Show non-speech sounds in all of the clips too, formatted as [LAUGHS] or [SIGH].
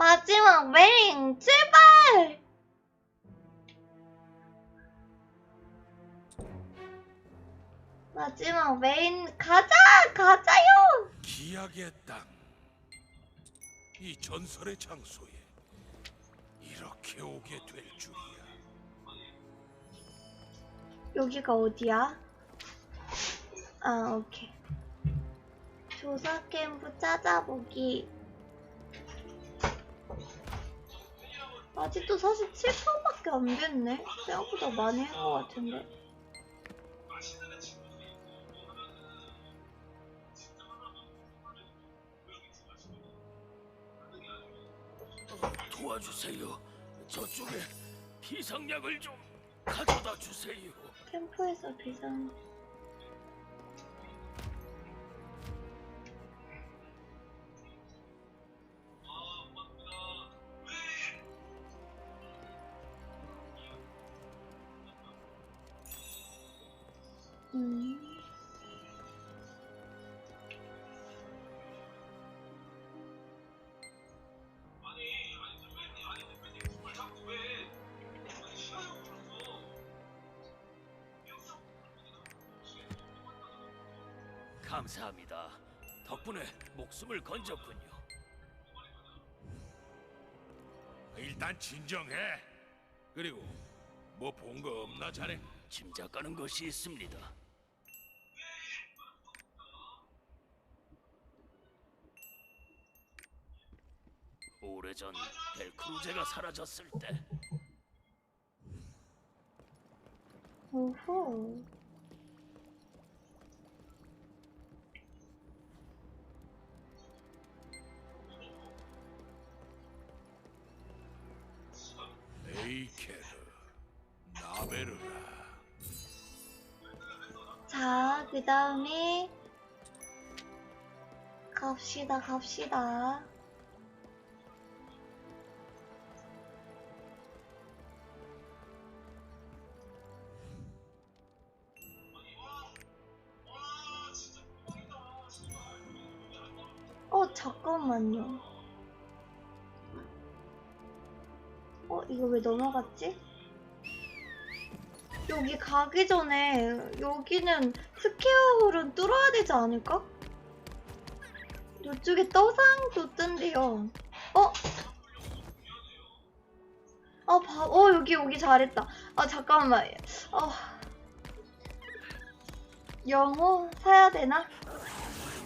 마지막 메인 제발! 마지막 메인 가자! 가자요! 기약의 땅. 이 전설의 장소에 이렇게 오게 될 줄이야. 여기가 어디야? 아, 오케이. 조사 캠프 찾아보기. 아직도 사실 7%밖에 안 됐네? 생각보다 많이 한 것 같은데. 도와주세요. 저쪽에 비상약을 좀 가져다 주세요. 캠프에서 비상. 감사합니다. 덕분에 목숨을 건졌군요. 일단 진정해. 그리고 뭐 본 거 없나 자네? 짐작 가는 것이 있습니다. 오래전 벨크루제가 사라졌을 때 오호. 에이케르 나베르라 자, 그 다음에 갑시다, 갑시다. 어, 잠깐만요. 이거 왜 넘어갔지? 여기 가기 전에 여기는 스퀘어홀은 뚫어야 되지 않을까? 이쪽에 떠상도 뜬대요. 어? 아, 봐. 어, 여기 오기 잘했다. 아, 잠깐만. 어. 영어 사야 되나?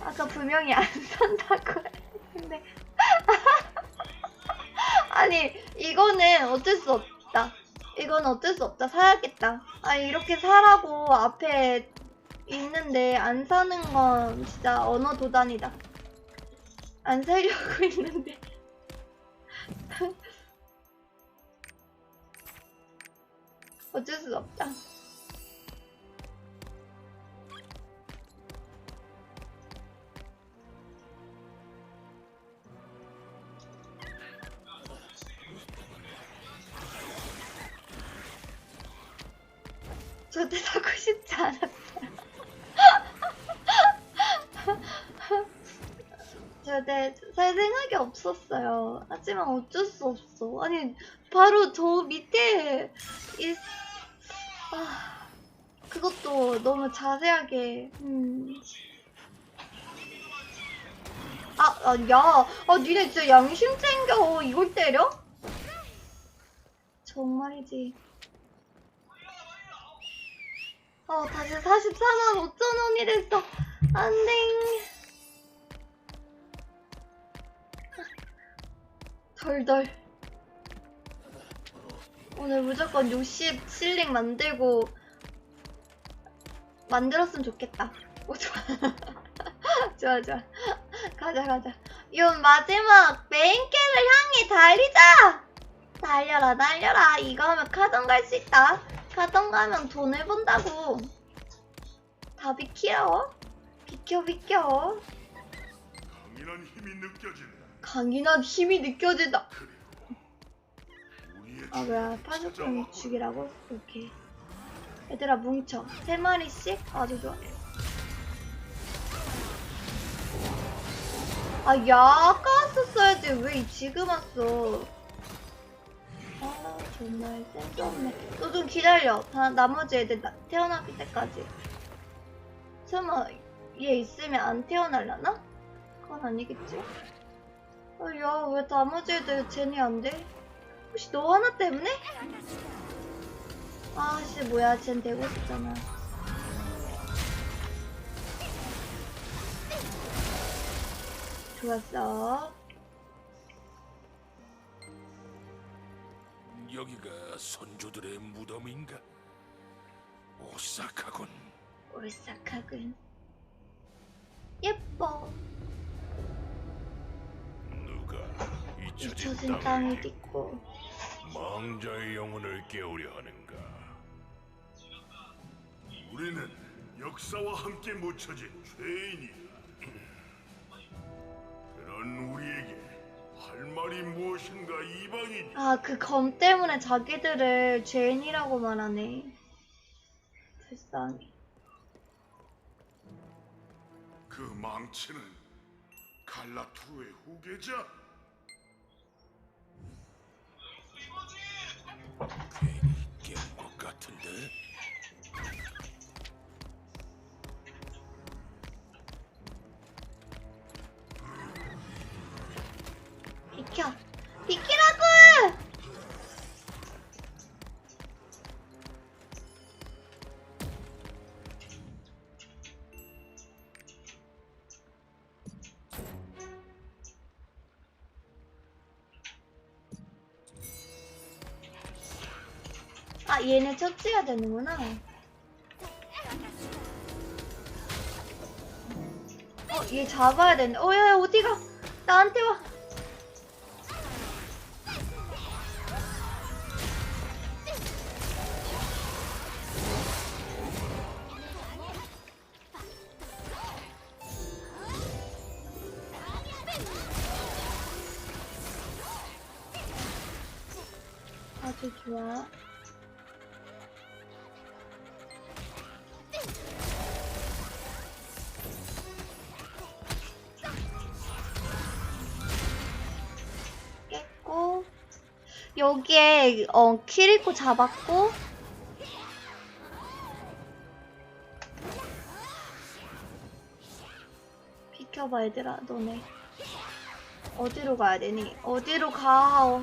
아까 분명히 안 [LAUGHS] 산다고 했는데. [LAUGHS] 아니, 이거는 어쩔 수 없다. 이건 어쩔 수 없다. 사야겠다. 아, 이렇게 사라고 앞에 있는데 안 사는 건 진짜 언어 도단이다. 안 살려고 [LAUGHS] 있는데. 어쩔 수 없다. 절대 사고 싶지 않았어요. 절대 살 생각이 없었어요. 하지만 어쩔 수 없어. 아니, 바로 저 밑에 있, 아, 그것도 너무 자세하게, 음. 아, 아, 야, 아, 니네 진짜 양심 챙겨. 이걸 때려? 정말이지. 어, 다시 44만 5천 원이 됐어. 안 돼. 덜덜. 오늘 무조건 60 실링 만들고 만들었으면 좋겠다. 오, 좋아. [LAUGHS] 좋아, 좋아. 가자, 가자. 이 마지막 메인캔을 향해 달리자! 달려라, 달려라. 이거 하면 카던 갈수 있다. 카던 가면 돈을 번다고. 다 비키려. 비켜, 비켜. 강인한 힘이 느껴진다. 강인한 힘이 느껴진다. 아, 뭐야. 파죽통 죽이라고? 오케이. 얘들아, 뭉쳐. 세 마리씩? 아주 좋아. 아, 야, 아까. 왜왜 지금 왔어? 아 정말 센스 없네. 너 좀 기다려. 다 나머지 애들 나- 태어나기 때까지. 설마 얘 있으면 안 태어날라나? 그건 아니겠지. 아, 야, 왜 나머지 애들 쟤네 안 돼? 혹시 너 하나 때문에? 아, 씨, 뭐야. 쟨 되고 싶잖아. 좋았어. 여기가 선조들의 무덤인가? 오싹하군. 오싹하군. 예뻐. 누가 잊혀진 땅을 딛고. 망자의 영혼을 깨우려 하는가? 우리는 역사와 함께 묻혀진 죄인이다. 그런 우리에게 할 말이 무엇인가 이방인 아, 그 검 때문에 자기들을 죄인이라고 말하네. 불쌍해. 그 망치는 갈라투의 후계자 괜히 깨운 것 같은데? 비켜! 비키라고! 아, 얘네 처치해야 되는구나. 어, 얘 잡아야 되는데. 어, 야, 야, 어디가? 나한테 와. 아주 좋아. 깼고 여기에 어 키리코 잡았고. 비켜봐 얘들아 너네. 어디로 가야 되니? 어디로 가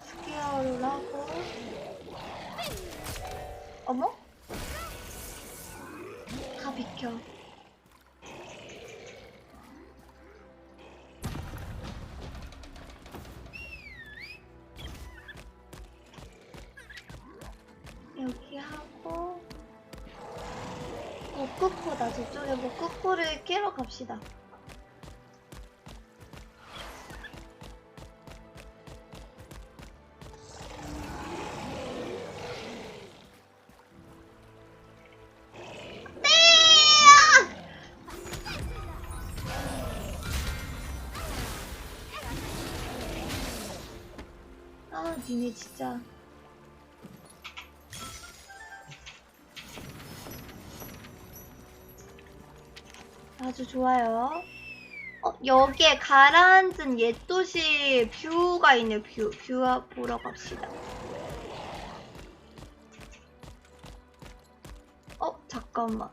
스퀘어를 하고 어머? 다 비켜 여기 하고 목구코다 저쪽에 목구코를 깨러 갑시다 아주 좋아요. 어, 여기에 가라앉은 옛 도시 뷰가 있네, 뷰. 뷰 보러 갑시다. 어, 잠깐만.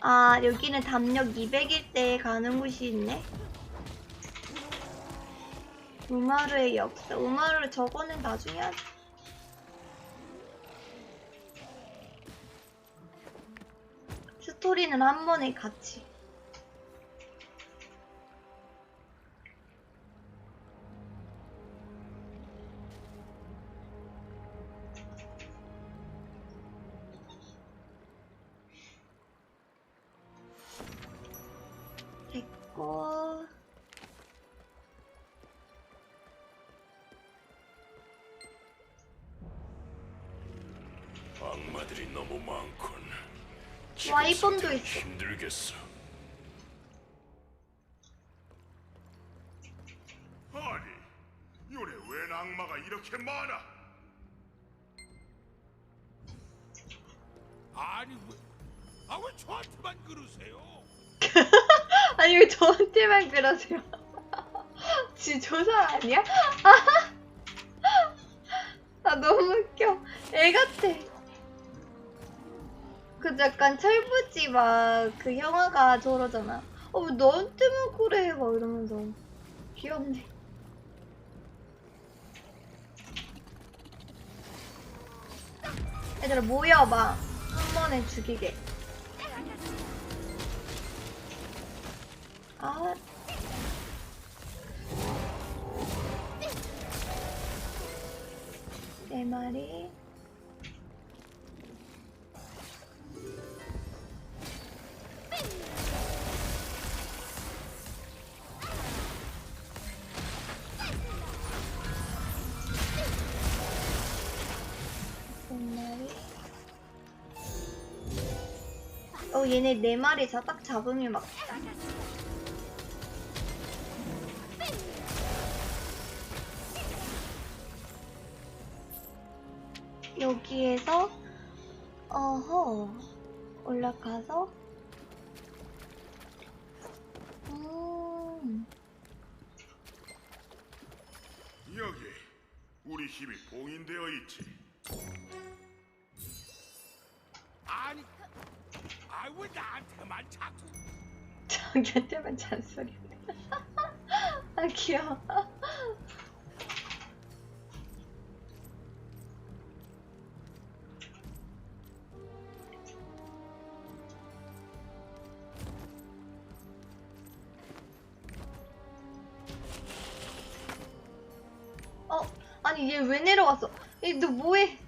아, 여기는 담력 200일 때 가는 곳이 있네. 우마루의 역사. 우마루 저거는 나중에 하자. 스토리는 한 번에 같이. 됐고. 악마들이 너무 많군. 와이번도 있어. 힘들겠어. 아니 요네 왜나 악마가 이렇게 많아? 아니 왜? 아 왜 저한테만 그러세요? [LAUGHS] 아니 왜 저한테만 그러세요? [LAUGHS] 지 조사 아니야? [LAUGHS] 아 너무 웃겨. 애 같아. 그 약간 철부지 막 그 형아가 저러잖아. 어 왜 너한테만 그래? 막 이러면서 귀엽네. 얘들아 모여봐. 한 번에 죽이게. 아. 네 마리. 얘네 네 마리 자 딱 잡으면 막 여기에서 어허 올라가서 음 여기 우리 힘이 봉인되어 있지. 왜 나한테만 자꾸? 자기한테만 잔소리 [LAUGHS] 아 귀여워. 어 아니 얘 왜 내려왔어? 얘 너 뭐해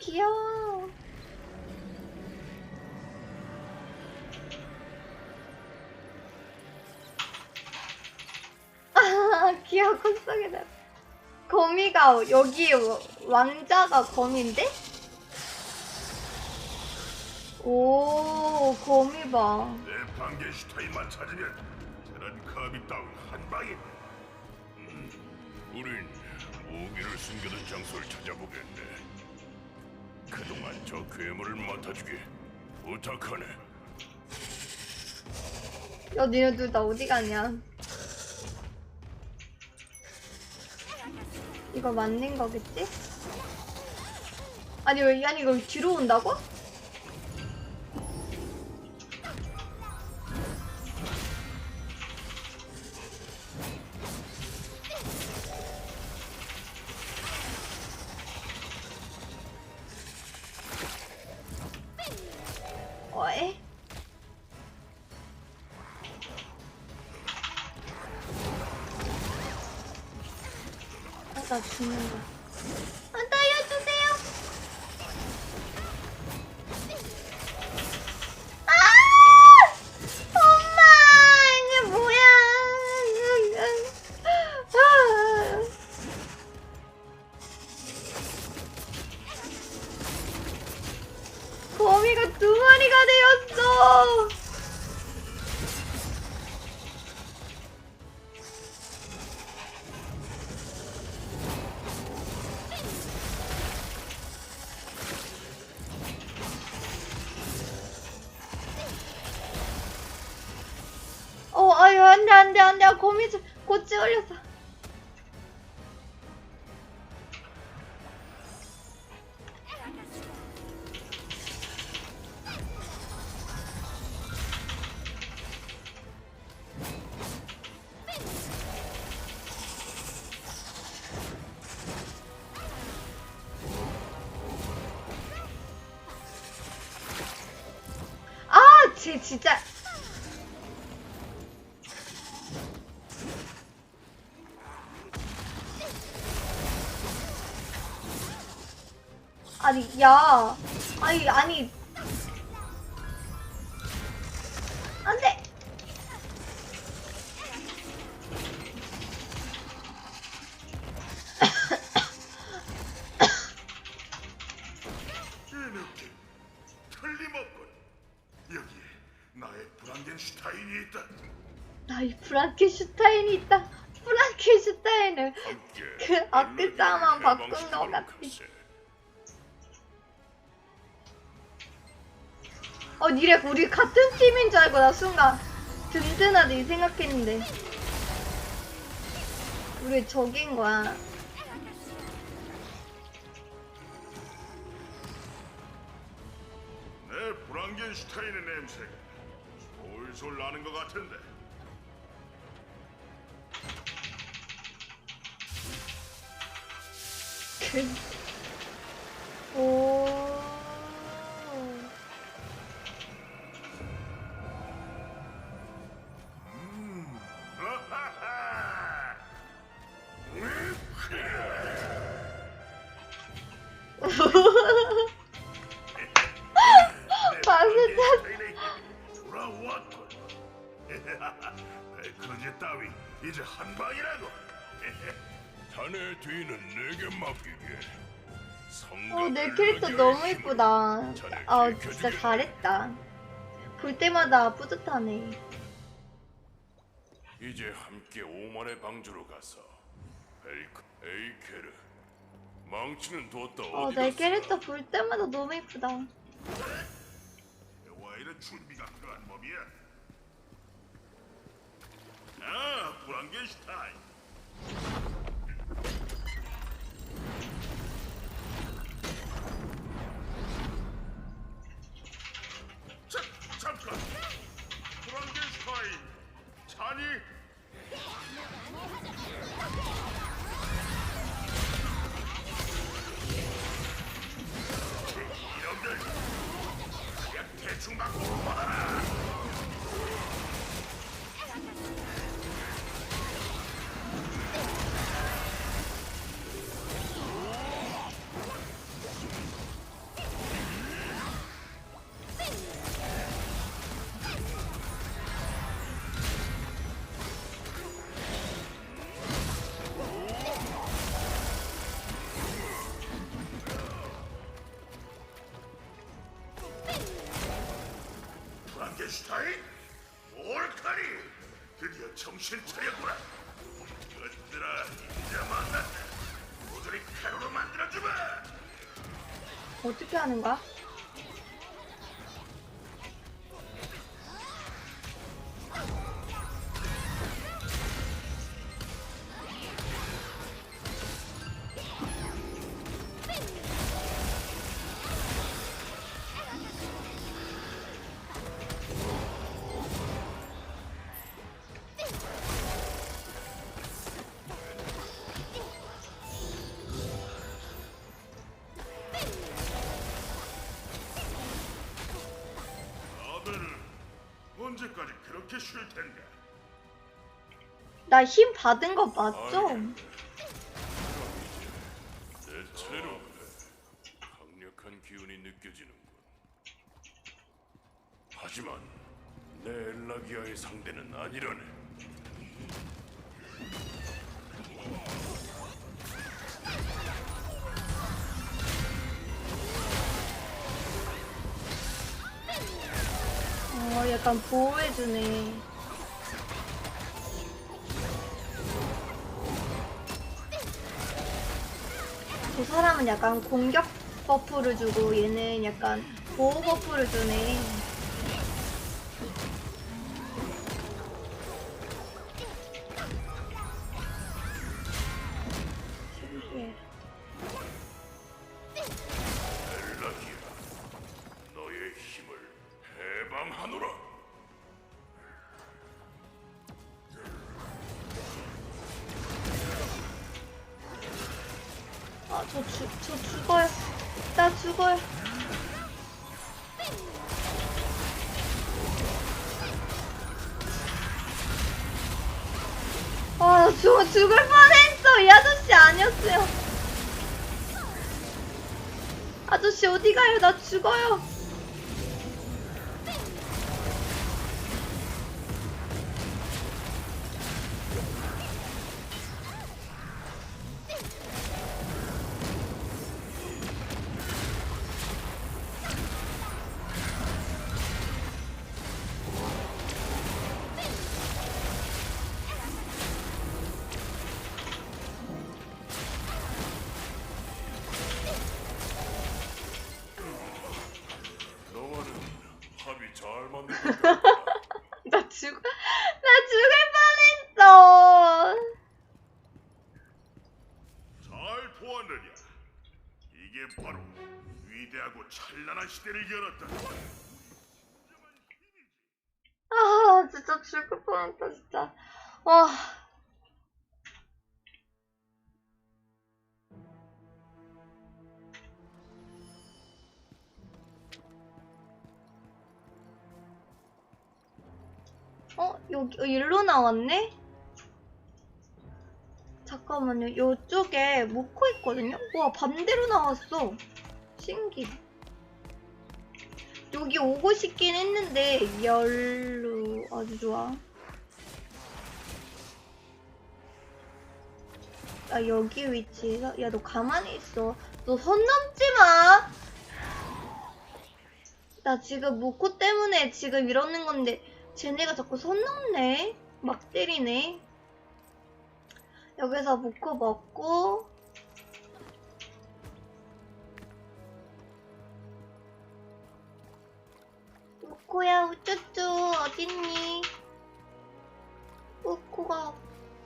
귀여워 아 귀여워 콧속에다 거미가 여기 왕자가 거미인데? 오 거미 봐 내 방겐슈타인만 찾으면 테란 카비 따위 한 방에. 음, 우린 무기를 숨겨둔 장소를 찾아보겠네. 그동안 저 괴물을 맡아주게 부탁하네. 야 니네들 나 어디 가냐 이거 맞는 거겠지? 아니 왜 아니 이거 뒤로 온다고? 죽는다. 걸렸어. 아, 쟤 진짜. 아니, 야. 아니, 아니. 안 돼! 이 느낌 틀림없군. 여기에 나의 브랑겐슈타인이 있다. 나이 프랑켄슈타인이 있다. 프랑켄슈타인을 함께 그 앞글자만 바꾼 것 같아. 어, 니네 우리 같은 팀인 줄 알고 나 순간 든든하지 생각했는데. 우리 적인 거야. 내 브랑겐슈타인의 냄새가 솔솔 나는 것 같은데. 오. 캐릭터 너무 이쁘다. 아, 진짜 잘했다. 볼 때마다 뿌듯하네. 이제 함께 오만의 방주로 가서 에이크 에이케르 망치는 뒀다 어, 어디 내 갔어? 캐릭터 볼 때마다 너무 이쁘다. 와이는 준비가 필요한 몸이야. 아, 브랑겐슈타인. 하는 거야? 쉴 텐가? 나힘 받은 거 맞죠? 내 차례로 강력한 기운이 느껴지는군. 하지만 내 엘라기아의 상대는 아니라네. 약간 보호해주네. 저 사람은 약간 공격 버프를 주고 얘는 약간 보호 버프를 주네. 시대를 열었다. 아, 진짜 죽을 뻔했다, 진짜. 와. 어, 여기, 어, 일로 나왔네? 잠깐만요. 요쪽에 모코 있거든요? 와, 반대로 나왔어. 신기. 여기 오고 싶긴 했는데 열로 아주 좋아. 아 여기 위치에서 야 너 가만히 있어. 너 선 넘지 마. 나 지금 모코 때문에 지금 이러는 건데 쟤네가 자꾸 선 넘네. 막 때리네. 여기서 모코 먹고 우코야 우쭈쭈 어딨니? 우코가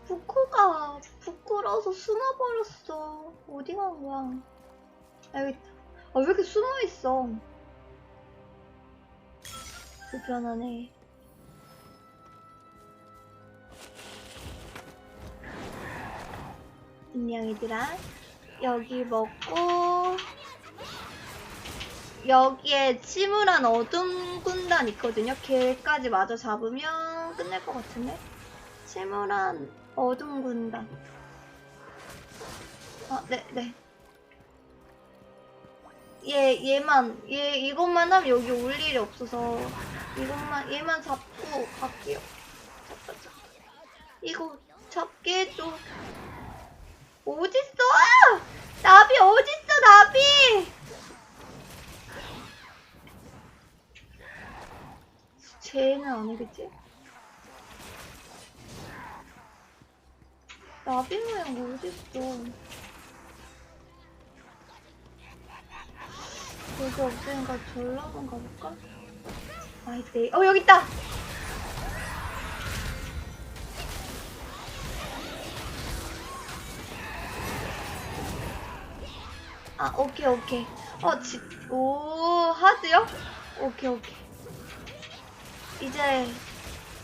부코가 부끄러워서 숨어버렸어 어디 간 거야? 아, 여기 있다. 아, 왜 이렇게 숨어있어? 불편하네 안녕 얘들아 여기 먹고 여기에 침울한 어둠 군단 있거든요. 걔까지 마저 잡으면 끝날 것 같은데? 침울한 어둠 군단. 아, 네, 네. 얘, 얘만, 얘, 이것만 하면 여기 올 일이 없어서, 이것만, 얘만 잡고 갈게요. 잡다. 이거 잡게 해줘. 어딨어! 나비 어딨어, 나비! 쟤는 아니겠지? 나비 모양 어딨어? 여기 없으니까 한번 가볼까? 아이, 네. 어, 여기 있다! 아, 오케이, 오케이. 어, 지, 오, 하드요? 오케이, 오케이. 이제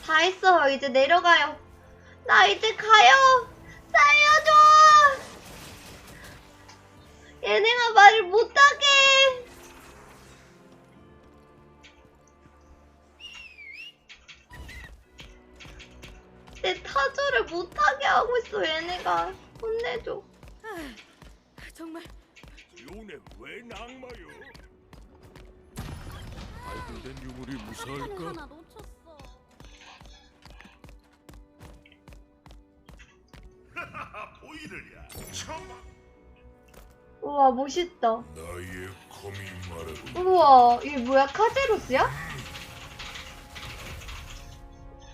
다 했어요. 이제 내려가요. 나 이제 가요. 살려줘. 얘네가 말을 못하게. 내 타조를 못하게 하고 있어 얘네가 혼내줘. 정말 요네 왜 낙마요? 발굴된 유물이 무서울까? 보이느냐? 참 우와 멋있다. 나의 말하고 우와, 이게 뭐야? 카제로스야?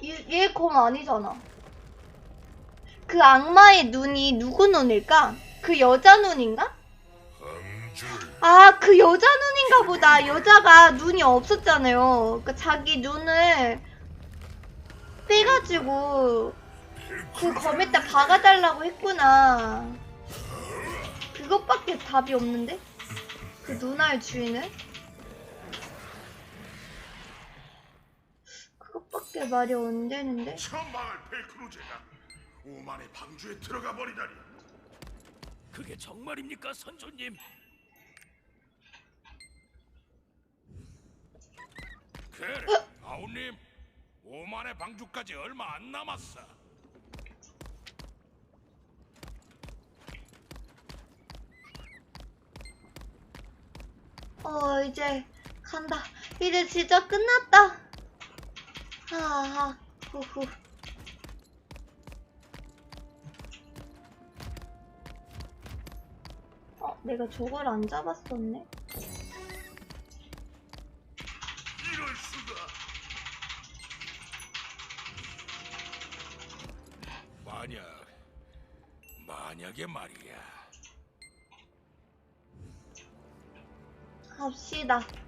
얘검 아니잖아. 그 악마의 눈이 누구 눈일까? 그 여자 눈인가? 아, 그 여자 눈인가 보다. 여자가 눈이 없었잖아요. 그러니까 자기 눈을 빼가지고 그 검에다 박아달라고 했구나. 그것밖에 답이 없는데? 그 누나의 주인은? 그것밖에 말이 안 되는데? 천방을 벨크루제가 오만의 방주에 들어가 버리다니 그게 정말입니까, 선조님? 그래, 아우님. 오만의 방주까지 얼마 안 남았어. 어, 이제 간다. 이제 진짜 끝났다. 하하, 후후. 어, 내가 저걸 안 잡았었네. 갑시다.